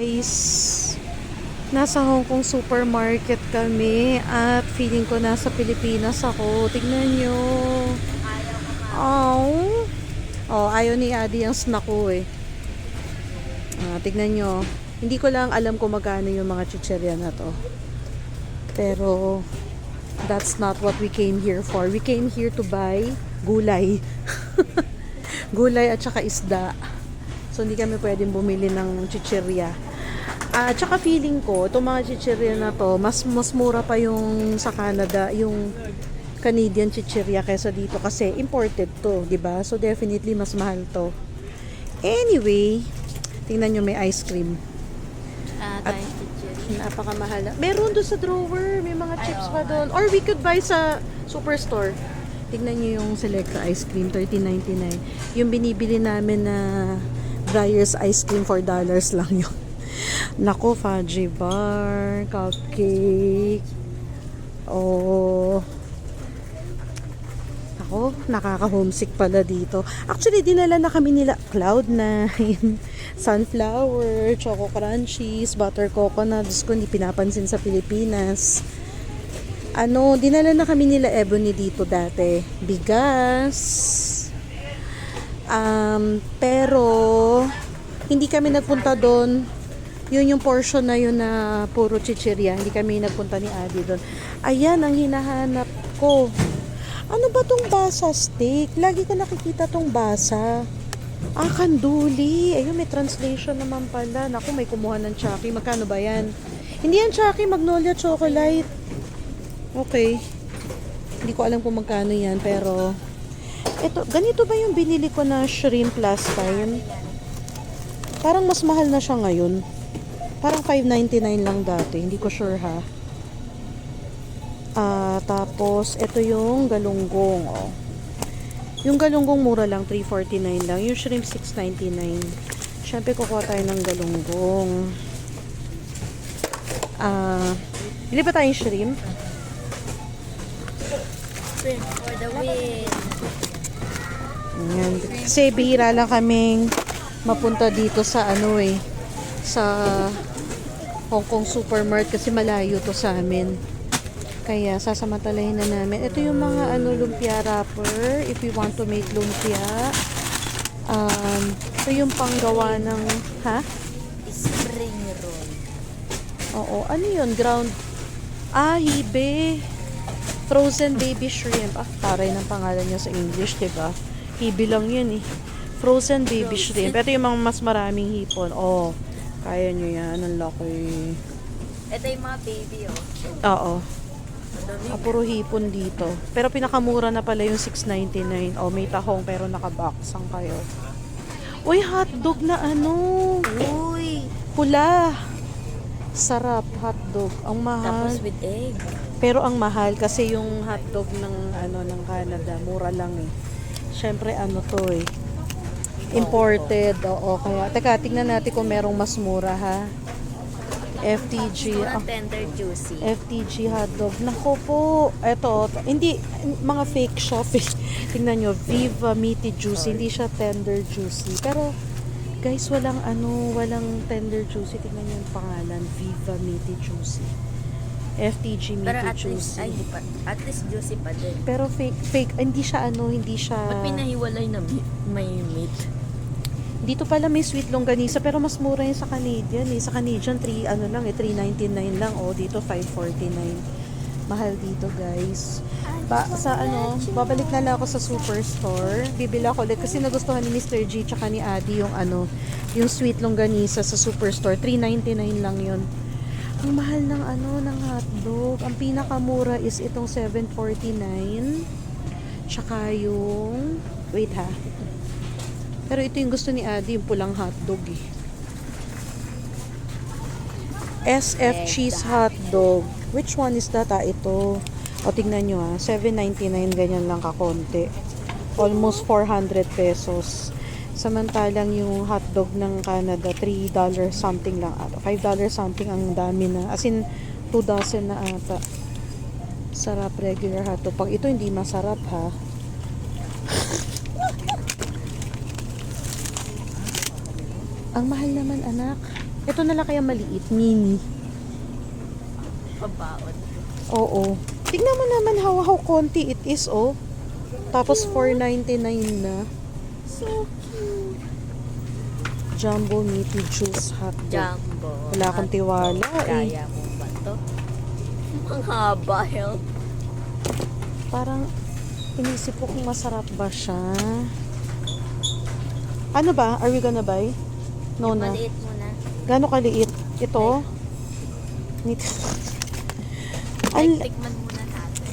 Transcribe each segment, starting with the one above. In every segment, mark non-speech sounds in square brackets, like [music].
Guys, nasa Hong Kong supermarket kami at feeling ko nasa Pilipinas ako. Tignan nyo. Oh. Oh, ayaw ni Adi ang snack ko eh. Ah, tignan nyo. Hindi ko lang alam kung magkano yung mga chicherya na to. Pero, that's not what we came here for. We came here to buy gulay. [laughs] gulay at saka isda. So, hindi kami pwedeng bumili ng chichirya. Ah, tsaka feeling ko, itong mga chichirya na to, mas, mas mura pa yung sa Canada, yung Canadian chichirya kaysa dito kasi imported to, 'di ba? So definitely mas mahal to. Anyway, tingnan nyo may ice cream. Ah, At-. Napakamahal. na- Meron doon sa drawer, may mga chips pa doon. Or we could buy sa superstore. Tingnan nyo yung Selecta ice cream, 13.99. Yung binibili namin na Breyers ice cream for dollars lang yun. Nako, fudgy bar, cupcake. Oh. Ako, nakaka-homesick pala dito. Actually, dinala na kami nila Cloud9, [laughs] Sunflower, Choco Crunchies, Butter Coconut. Diyos ko, hindi pinapansin sa Pilipinas. Ano, dinala na kami nila Ebony dito dati. Bigas. Um, pero, hindi kami nagpunta doon. Yun yung portion na yun na puro chichirya. Hindi kami nagpunta ni Adi doon. Ayan ang hinahanap ko. Ano ba tong basa steak? Lagi ko nakikita tong basa. Ah, kanduli. Ayun, may translation naman pala. Naku, may kumuha ng Chucky. Magkano ba yan? Hindi yan Chucky, Magnolia Chocolate. Okay. Hindi ko alam kung magkano yan, pero... Ito, ganito ba yung binili ko na shrimp last time? Parang mas mahal na siya ngayon. Parang 5.99 lang dati. Hindi ko sure ha. Ah, tapos ito yung galunggong, oh. Yung galunggong mura lang, 3.49 lang. Yung shrimp 6.99. Syempre kukuha tayo ng galunggong. Ah, bili pa tayong shrimp? Sprint for the win. Ayan. Kasi bihira lang kaming mapunta dito sa ano eh, sa Hong Kong supermarket kasi malayo to sa amin. Kaya sasamantalahin na namin. Ito yung mga ano lumpia wrapper if we want to make lumpia. Um, ito yung panggawa ng ha? Spring roll. Oo, ano yun? Ground Ah, hibe. Frozen baby shrimp. Ah, taray ng pangalan niya sa English, 'di ba? Hibe lang 'yun eh. Frozen baby Frozen. shrimp. Ito yung mga mas maraming hipon. Oh, kaya nyo yan. Ang laki. Ito yung mga baby, oh. Oo. Ah, puro hipon dito. Pero pinakamura na pala yung 6.99. Oh, may tahong pero nakabox. Ang kayo. Uy, hotdog na ano. Uy! Pula. Sarap, hotdog. Ang mahal. Tapos with egg. Pero ang mahal kasi yung hotdog ng ano ng Canada, mura lang eh. Syempre ano to eh. Imported. Oo, kaya teka, tingnan natin kung merong mas mura ha. FTG. Mura Ah, tender juicy. FTG hotdog. Nako po. Eto, t- hindi mga fake siya. Fake. Tingnan nyo, Viva Meaty Juicy. Hindi siya tender juicy. Pero guys, walang ano, walang tender juicy. Tingnan nyo yung pangalan. Viva Meaty Juicy. FTG Meaty Pero at least, Juicy. ay, pa, at least juicy pa din. Pero fake, fake, hindi siya ano, hindi siya... Ba't pinahiwalay na may meat? Dito pala may sweet longganisa pero mas mura yun sa Canadian eh. Sa Canadian 3 ano lang eh 3.99 lang oh dito 5.49. Mahal dito guys. Ba, sa ano, babalik na lang ako sa superstore. Bibili ako ulit kasi nagustuhan ni Mr. G tsaka ni Adi yung ano, yung sweet longganisa sa superstore. 3.99 lang yun. Ang mahal ng ano, ng hotdog. Ang pinakamura is itong 7.49. Tsaka yung, wait ha. Pero ito yung gusto ni Adi, yung pulang hotdog eh. SF cheese hotdog. Which one is that? Ah, ito. O, tingnan nyo ah. 7.99 ganyan lang kakonti. Almost 400 pesos. Samantalang yung hotdog ng Canada, $3 something lang ata. $5 something ang dami na. As in, 2 dozen na ata. Sarap regular hotdog. Pag ito hindi masarap ha. Ang mahal naman anak. Ito na lang kaya maliit, mini. Pabaon. Oo. Tignan mo naman how, how konti it is, oh. Tapos 4.99 na. So cute. Jumbo meaty juice hotdog. Jumbo. Wala akong tiwala eh. Kaya mo ba to? Ang haba, help. Parang inisip ko kung masarap ba siya. Ano ba? Are we gonna buy? No na. Maliit mo na. Gano'ng kaliit? Ito? Nit. Like, Al- tikman muna natin.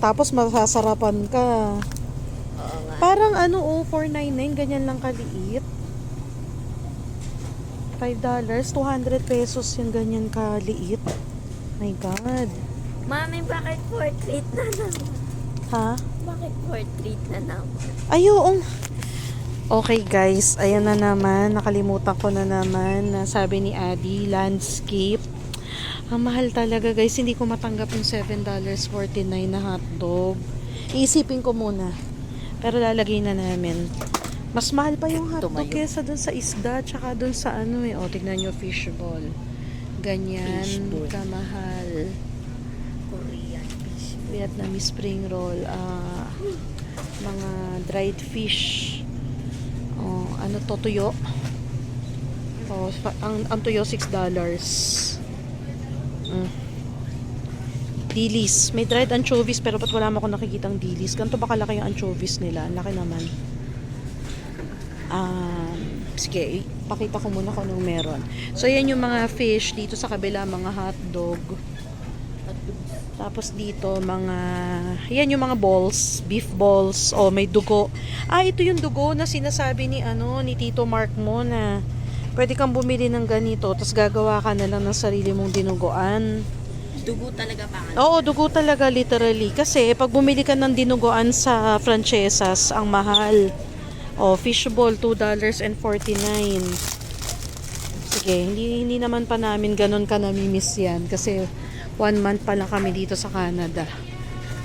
tapos masasarapan ka. Oo nga. Parang ano oh, 499, ganyan lang kaliit. $5, 200 pesos yung ganyan kaliit. My God. Mami, bakit portrait na naman? Ha? Bakit portrait na naman? Ayun. Okay guys, ayan na naman. Nakalimutan ko na naman na sabi ni Adi, landscape. Ang mahal talaga guys. Hindi ko matanggap yung $7.49 na hotdog. Iisipin ko muna. Pero lalagay na namin. Mas mahal pa yung hotdog kesa dun sa isda tsaka dun sa ano eh. O, tignan nyo fishball. Ganyan Fishball. kamahal. Korean fish. Vietnamese spring roll, ah, mga dried fish. Oh, ano to tuyo? Oh, ang ang tuyo 6 dollars. Mm. Dilis. May dried anchovies pero ba't wala mo ako nakikitang dilis? Ganito ba kalaki yung anchovies nila? Ang Laki naman. Um, sige, pakita ko muna kung anong meron. So, yan yung mga fish dito sa kabila, mga hotdog. Tapos dito, mga, yan yung mga balls, beef balls, o may dugo. Ah, ito yung dugo na sinasabi ni, ano, ni Tito Mark mo na pwede kang bumili ng ganito, tapos gagawa ka na lang ng sarili mong dinuguan. Dugo talaga pangalan. Oo, dugo talaga literally. Kasi pag bumili ka ng dinuguan sa franchesas, ang mahal. O, fishball, $2.49. Sige, hindi, hindi naman pa namin ganun ka namimiss yan. Kasi one month pa lang kami dito sa Canada.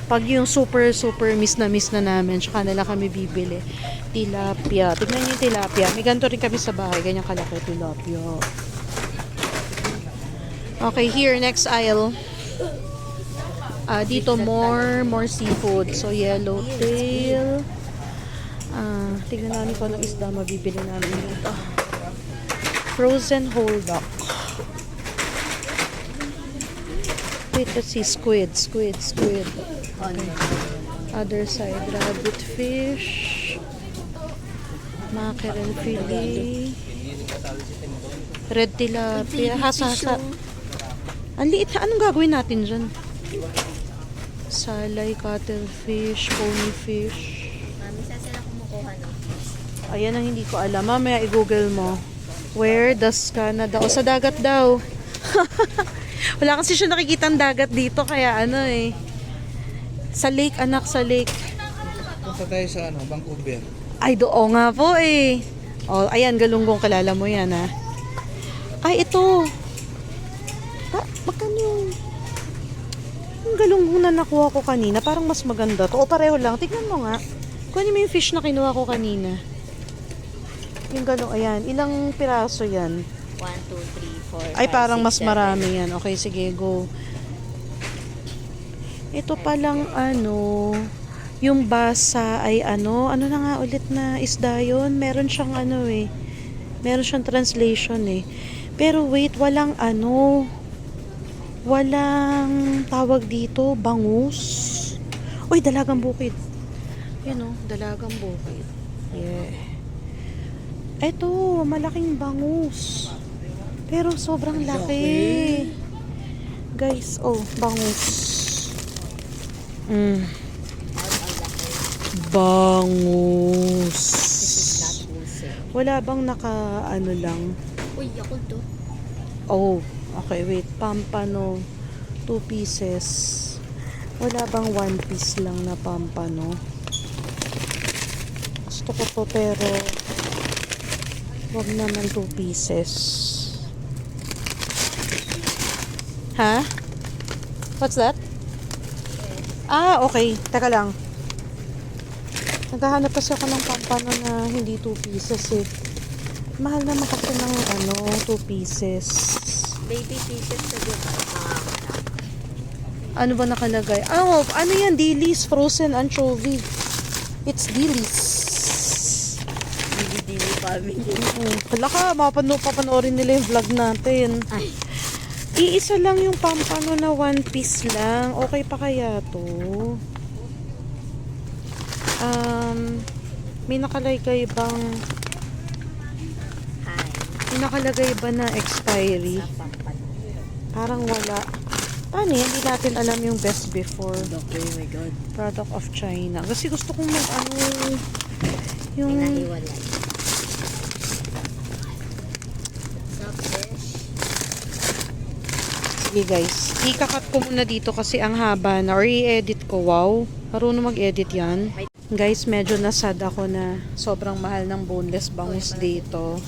Pag yung super, super miss na miss na namin, tsaka na lang kami bibili. Tilapia. Tignan niyo yung tilapia. May ganito rin kami sa bahay. Ganyan kalaki tilapia. Okay, here, next aisle. Ah, dito more more seafood. So yellow tail. Ah, tignan namin kung anong isda mabibili namin dito. Frozen whole duck. Let's see. Squid, squid, squid. Okay. Other side, rabbit fish. Mackerel fillet. Red tilapia. Hasa-hasa. Ang liit. Anong gagawin natin dyan? Salay, cuttlefish, ponyfish. Mami, saan sila kumukuha fish? Ayan ang hindi ko alam. Mamaya i-google mo. Where does Canada? O sa dagat daw. [laughs] Wala kasi siya nakikitang dagat dito kaya ano eh. Sa lake, anak, sa lake. Punta tayo sa ano, Vancouver. Ay, doo nga po eh. O, ayan, galunggong kalala mo yan ha. Ay, ito. Ah, magkano yung... Yung galunggong na nakuha ko kanina, parang mas maganda to. O, pareho lang. Tignan mo nga. Kunin mo yung fish na kinuha ko kanina. Yung galong, ayan. Ilang piraso yan? 1, 2, 3, 4, Ay, parang mas marami yan. Okay, sige, go. Ito palang ano, yung basa ay ano, ano na nga ulit na isda yun? Meron siyang ano eh. Meron siyang translation eh. Pero wait, walang ano, walang tawag dito, bangus. Uy, dalagang bukid. Yun oh, dalagang bukid. Yeah. Ito, malaking bangus. Pero sobrang laki. Guys, oh, bangus. Mm. Bangus. Wala bang naka ano lang? Uy, ako to. Oh, okay, wait. Pampano. Two pieces. Wala bang one piece lang na pampano? Gusto ko to pero wag naman two pieces. Ha? What's that? Ah, okay. Teka lang. Naghahanap kasi ako ng pampano na hindi two pieces eh. Mahal naman kasi ng ano, 2 pieces. Baby pieces na di ba? Mga Ano ba nakalagay? Oh, ano yan? Dilis frozen anchovy. It's Dilis. dili-dili family. Mm, Wala ka, mapano, papanoorin nila yung vlog natin. Ay, Iisa lang yung pampano na one piece lang. Okay pa kaya to? Um, may nakalagay bang, may nakalagay ba na expiry? Parang wala. Paano yan? Hindi natin alam yung best before. Okay, my God. Product of China. Kasi gusto kong mag ano, yung, Pinahiwalay. Sa fish. Sige guys, ikakat ko muna dito kasi ang haba na, or i-edit ko, wow. Marunong mag-edit yan. Guys, medyo nasad ako na sobrang mahal ng boneless bangus dito.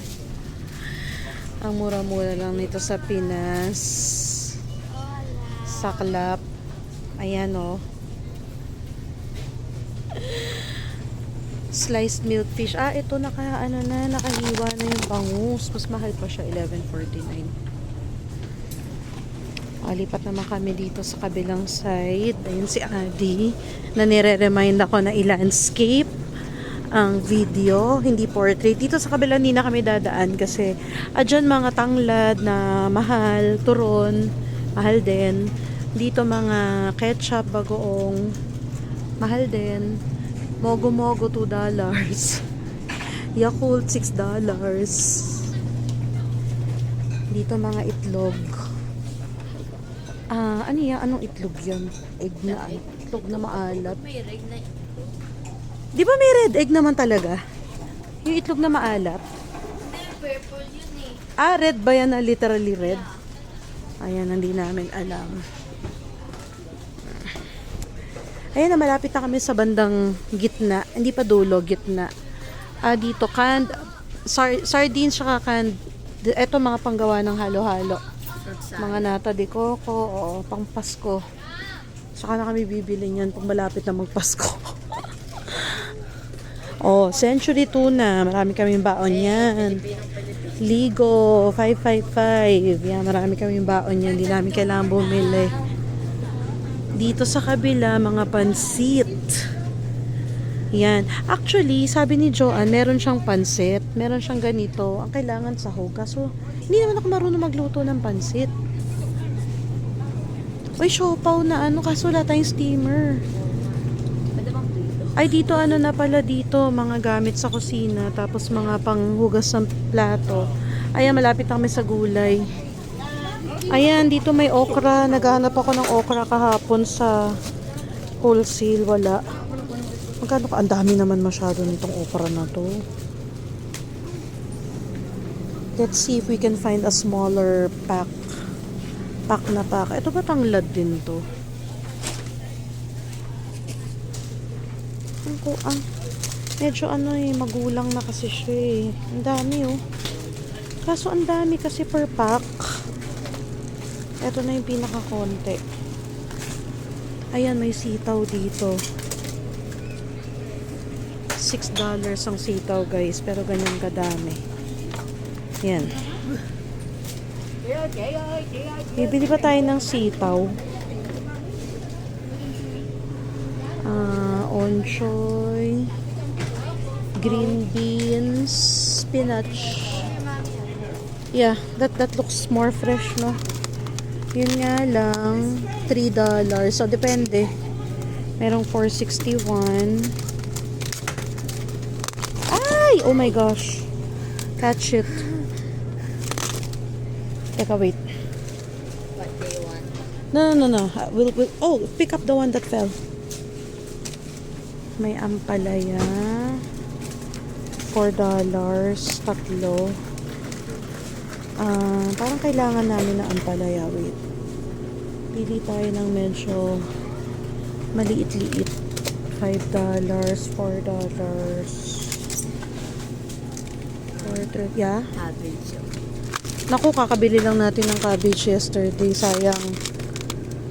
Ang mura-mura lang nito sa Pinas. Saklap. Ayan oh. Sliced milk fish. Ah, ito naka ano na, nakahiwa na yung bangus. Mas mahal pa siya, 11.49. Ah, lipat naman kami dito sa kabilang side. Ayun si Adi. Na nire-remind ako na i-landscape ang video, hindi portrait. Dito sa kabila hindi kami dadaan kasi adyan mga tanglad na mahal, turon, mahal din. Dito mga ketchup, bagoong, mahal din. Mogo-mogo, 2 dollars. [laughs] Yakult, 6 dollars. Dito mga itlog. Ah, ano yan? Anong itlog yan? Egg na, itlog na maalat. May reg na Di ba may red egg naman talaga? Yung itlog na maalat? Purple yun eh. Ah, red ba yan na literally red? Ayan, hindi namin alam. Ayan na, malapit na kami sa bandang gitna. Hindi pa dulo, gitna. Ah, dito, canned, sar sardines, saka canned, eto mga panggawa ng halo-halo. Mga nata de coco, oo, pang Pasko. Saka na kami bibili niyan pag malapit na magpasko. [laughs] oh, century tuna. Marami kaming baon yan. Ligo, 555. Yan, marami kaming baon yan. Hindi namin kailangan bumili. Dito sa kabila, mga pansit. Yan. Actually, sabi ni Joanne, meron siyang pansit. Meron siyang ganito. Ang kailangan sahog. Kaso, hindi naman ako marunong magluto ng pansit. Uy, siopaw na ano. Kaso wala tayong steamer. Ay, dito ano na pala dito. Mga gamit sa kusina. Tapos mga panghugas ng plato. Ayan, malapit kami sa gulay. Ayan, dito may okra. Naghahanap ako ng okra kahapon sa wholesale. Wala. Magkano ka? Ang dami naman masyado nitong okra na to. Let's see if we can find a smaller pack. Pack na pack. Ito ba tanglad din to? Ang ko, ang, medyo ano eh, magulang na kasi siya eh. Ang dami oh. Kaso ang dami kasi per pack. Ito na yung pinaka-konti. Ayan, may sitaw dito. $6 ang sitaw guys, pero ganyan kadami. Yan. Bibili pa tayo ng sitaw. Ah, onchoy, green beans, spinach. Yeah, that that looks more fresh, no? Yun nga lang, $3. So, depende. Merong 461. Ay! Oh my gosh. Catch it. Teka, wait. What they want? No, no, no, no. Uh, We'll, we'll, oh, pick up the one that fell. May ampalaya. $4. Tatlo. Ah, parang kailangan namin ng ampalaya. Wait. Pili tayo ng medyo maliit-liit. $5. $4. 4 Yeah? Cabbage. Naku, kakabili lang natin ng cabbage yesterday. Sayang.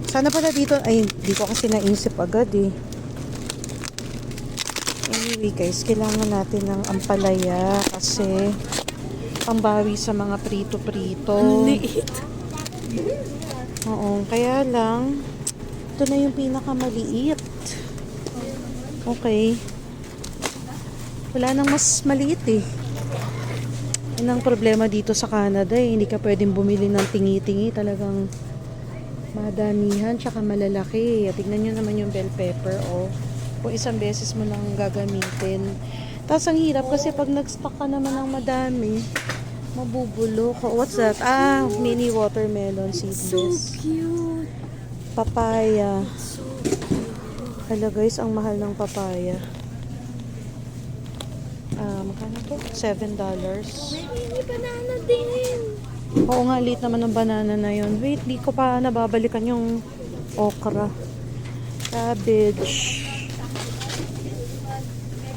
Sana pala dito, ay, hindi ko kasi naisip agad eh. Anyway guys, kailangan natin ng ampalaya kasi Pambawi sa mga prito-prito. Liit. Oo, kaya lang, ito na yung pinakamaliit. Okay. Wala nang mas maliit eh. Yun ang problema dito sa Canada eh. Hindi ka pwedeng bumili ng tingi-tingi. Talagang madamihan tsaka malalaki. Tignan nyo naman yung bell pepper oh. Kung isang beses mo lang gagamitin. Tapos ang hirap kasi pag nag-stock ka naman ng madami, mabubulok. Oh, What's that? Ah, mini watermelon So seedless. cute. Papaya. So Hala guys, ang mahal ng papaya. Magkano to? $7. May banana din. Oo nga, late naman ng banana na yun. Wait, di ko pa nababalikan yung okra. Cabbage.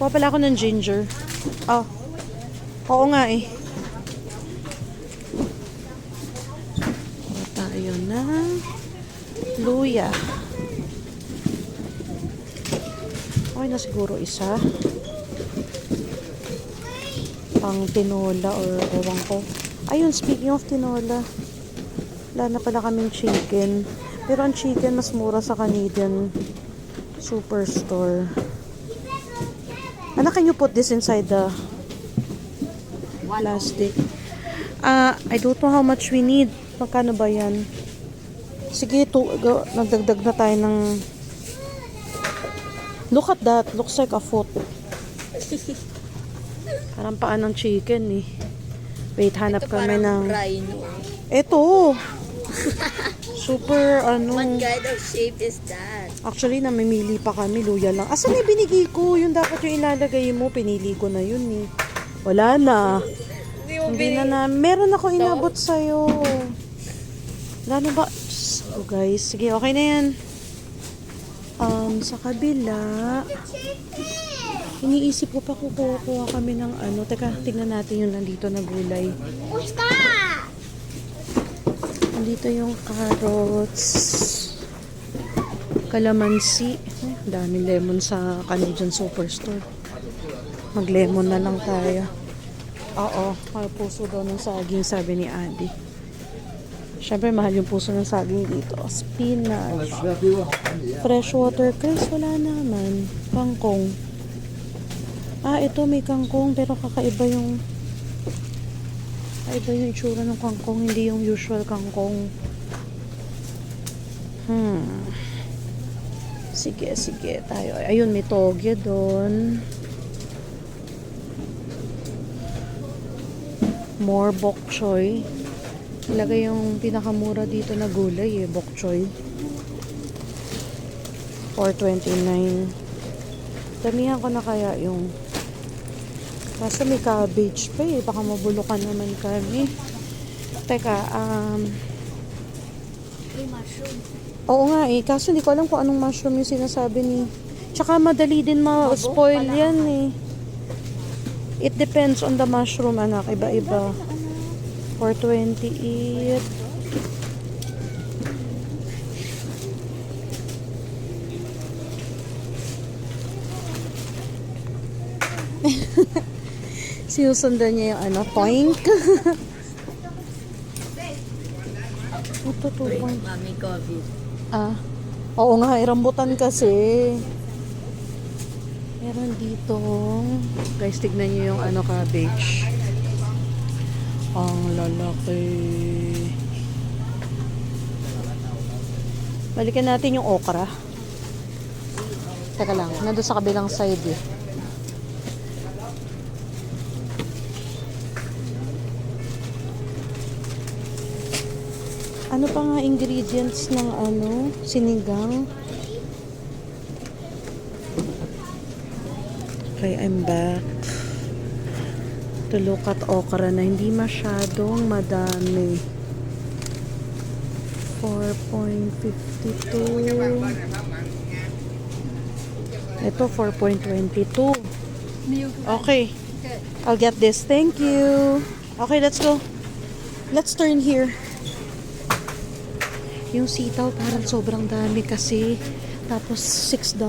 Kuha pala ako ng ginger. Oh. Oo nga eh. Kuha tayo luya. Okay na siguro isa. Pang tinola or ewan ko. Ayun, speaking of tinola. Wala na pala kaming chicken. Pero ang chicken mas mura sa Canadian superstore. Ano, can you put this inside the plastic? Ah, I don't know how much we need. Magkano ba yan? Sige, to, go, nagdagdag na tayo ng... Look at that. Looks like a foot. [laughs] Parang paa ng chicken eh. Wait, hanap Ito kami ng... rhino. Ito. [laughs] Super ano. What kind of shape is that? Actually, namimili pa kami. Luya lang. Asan yung binigay ko? Yung dapat yung ilalagay mo. Pinili ko na yun eh. Wala na. Hindi mo Hindi na na. Meron ako inabot sa'yo. Wala na ba? Diyos ko, guys. Sige, okay na yan. Um, sa kabila, iniisip ko pa kukuha kami ng ano. Teka, tingnan natin yung nandito na gulay. That? Nandito yung carrots, kalamansi. Eh, daming lemon sa Canadian Superstore. Mag-lemon na lang tayo. Oo, mahal puso daw ng saging, sabi ni Adi. Siyempre, mahal yung puso ng saging dito. Spinach. Freshwater cress, wala naman. Kangkong. Ah, ito may kangkong, pero kakaiba yung Kakaiba yung itsura ng kangkong, hindi yung usual kangkong. Hmm. Sige, sige. Tayo. Ayun, may toge doon. More bok choy. Talaga yung pinakamura dito na gulay eh, bok choy. 429. Damihan ko na kaya yung Kaso may cabbage pa eh. Baka mabulukan naman kami. Teka, um... May mushroom. Oo nga eh. Kaso hindi ko alam kung anong mushroom yung sinasabi ni... Tsaka madali din ma-spoil yan eh. It depends on the mushroom, anak. Iba-iba. 428. [laughs] Sinusundan niya yung ano, toink. Ito, 2 point. Mami COVID. Ah, oo nga, rambutan kasi. Meron dito. Guys, tignan nyo yung ano, cabbage. Ang lalaki. Balikan natin yung okra. Teka lang, nandun sa kabilang side eh. Ingredients ng ano, sinigang? Okay, I'm back. To look at okra na hindi masyadong madami. 4.52. Ito, 4.22. Okay. I'll get this. Thank you. Okay, let's go. Let's turn here. Yung sitaw parang sobrang dami kasi. Tapos $6.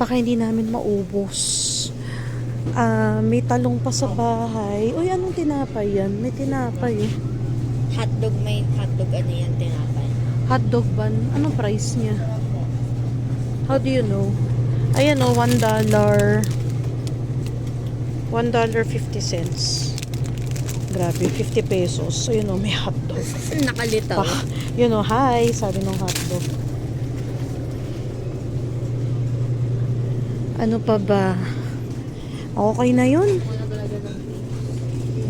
Baka hindi namin maubos. Ah, may talong pa sa bahay. Uy, anong tinapay yan? May tinapay eh. Hotdog may hotdog ano yan tinapay. Hotdog bun. Anong price niya? How do you know? Ayan o, one dollar. One dollar fifty cents. Grabe, 50 pesos. So, yun o, may hotdog. [laughs] Nakalitaw. Pa, yun o, hi, sabi ng hotdog. Ano pa ba? Okay na yun.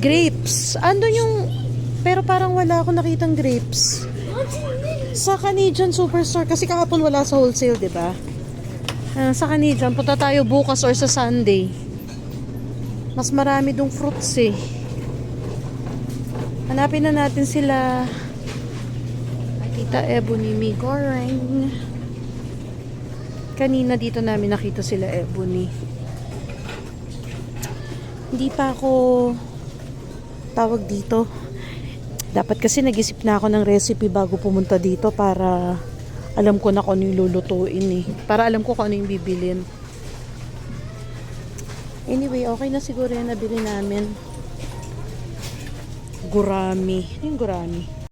Grapes. Ando yung... Pero parang wala ako nakitang grapes. Sa Canadian Superstore. Kasi kahapon wala sa wholesale, di ba? Ah, sa Canadian, punta tayo bukas or sa Sunday. Mas marami dong fruits eh. Hanapin na natin sila. Tita Ebony Mi Goreng. Kanina dito namin nakita sila Ebony. Hindi pa ako tawag dito. Dapat kasi nag-isip na ako ng recipe bago pumunta dito para alam ko na kung ano yung lulutuin eh. Para alam ko kung ano yung bibilin. Anyway, okay na siguro yan nabili namin. Gurami. Ano yung gurami?